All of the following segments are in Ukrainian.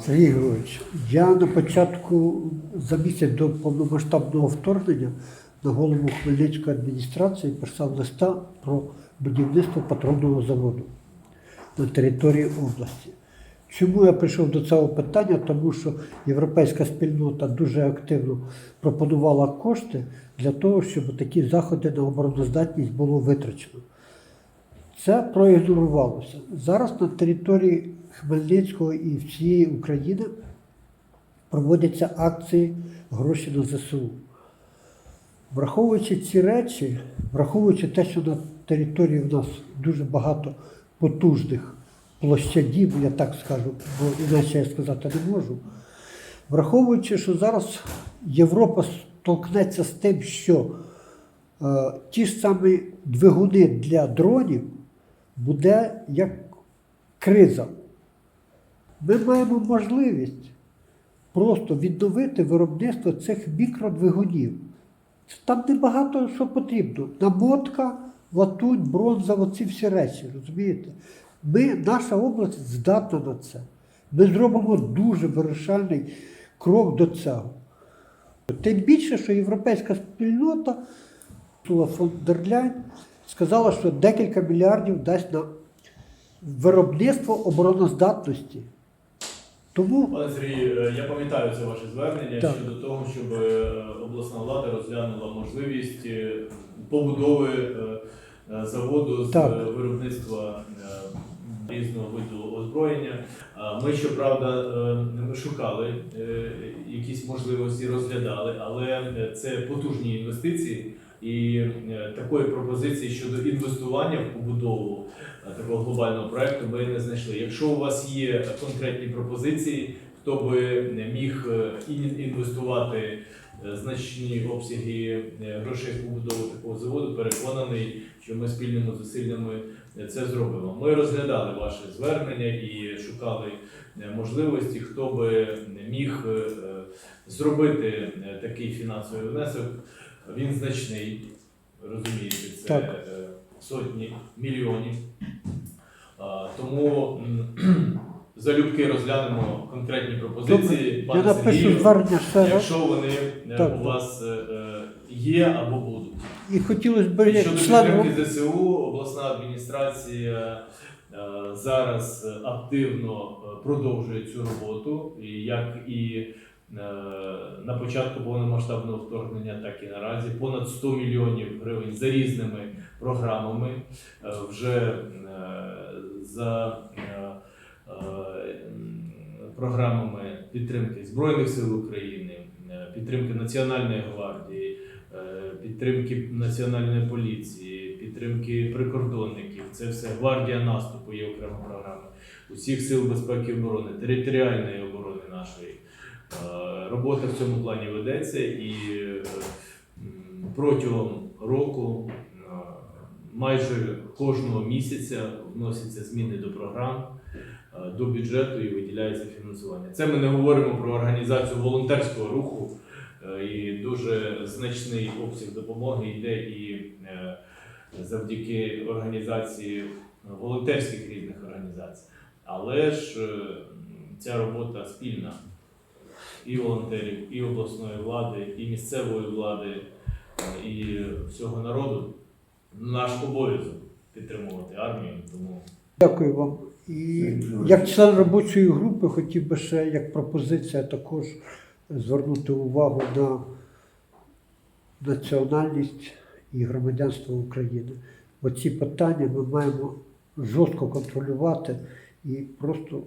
Сергій Григорович, я на початку за місяць до повномасштабного вторгнення на голову Хмельницької адміністрації писав листа про будівництво патронного заводу на території області. Чому я прийшов до цього питання? Тому що європейська спільнота дуже активно пропонувала кошти для того, щоб такі заходи на обороноздатність було витрачено. Це проігнорувалося. Зараз на території Хмельницького і всієї України проводяться акції гроші на ЗСУ. Враховуючи ці речі, враховуючи те, що на території в нас дуже багато потужних площадів, я так скажу, бо іначе я сказати не можу. Враховуючи, що зараз Європа столкнеться з тим, що е, ті ж самі двигуни для дронів буде як криза. Ми маємо можливість просто відновити виробництво цих мікродвигунів. Там небагато що потрібно. Намотка, латунь, бронза, оці всі речі, розумієте? Ми, наша область здатна на це. Ми зробимо дуже вирішальний крок до цього. Тим більше, що європейська спільнота фон дер сказала, що декілька мільярдів дасть на виробництво обороноздатності. Тому Пане Сергію, е, я пам'ятаю це ваше звернення Так. щодо того, щоб е, обласна влада розглянула можливість е, побудови заводу з Так. виробництва різного виду озброєння. Ми, щоправда, шукали якісь можливості, розглядали, але це потужні інвестиції. І е, такої пропозиції щодо інвестування в побудову е, такого глобального проекту ми не знайшли. Якщо у вас є конкретні пропозиції, хто би міг е, інвестувати значні обсяги грошей в побудову такого заводу, переконаний, що ми спільними зусиллями це зробимо. Ми розглядали ваше звернення і шукали можливості, хто би міг зробити такий фінансовий внесок. Він значний, розумієте, це Так. е, сотні мільйонів. Тому залюбки розглянемо конкретні пропозиції. я Пане напишу Сергію, якщо вони е, Так. у вас е, є або будуть. І хотілося б Щодо підтримки ЗСУ, обласна адміністрація зараз активно продовжує цю роботу, як і на початку повномасштабного вторгнення, так і наразі понад 100 мільйонів гривень за різними програмами е, вже е, за е, е, програмами підтримки Збройних сил України, е, підтримки Національної гвардії, е, підтримки національної поліції, підтримки прикордонників. Це все гвардія наступу є окрема програма усіх сил безпеки і оборони, територіальної оборони нашої. Е, Робота в цьому плані ведеться і протягом року е, майже кожного місяця вносяться зміни до програм, е, до бюджету і виділяється фінансування. Це ми не говоримо про організацію волонтерського руху, і дуже значний обсяг допомоги йде і завдяки організації волонтерських різних організацій. Але ж ця робота спільна і волонтерів, і обласної влади, і місцевої влади, е, і всього народу. Наш обов'язок підтримувати армію. Тому Дякую вам. І як член робочої групи хотів би ще як пропозиція також звернути увагу на національність і громадянство України. Оці питання ми маємо жорстко контролювати і просто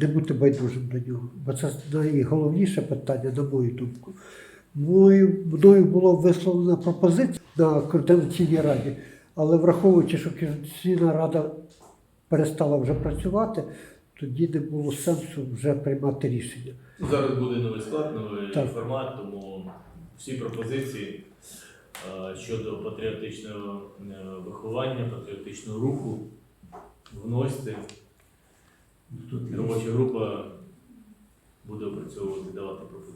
не бути байдужим до нього. Бо це найголовніше питання, на мою думку. Мною, мною було висловлена пропозиція на координаційній раді, але враховуючи, що координаційна рада перестала вже працювати, тоді не було сенсу вже приймати рішення. зараз буде новий склад, новий Так. формат, тому всі пропозиції е, щодо патріотичного е, виховання, патріотичного руху вносьте. Робоча група буде опрацьовувати, давати пропозиції.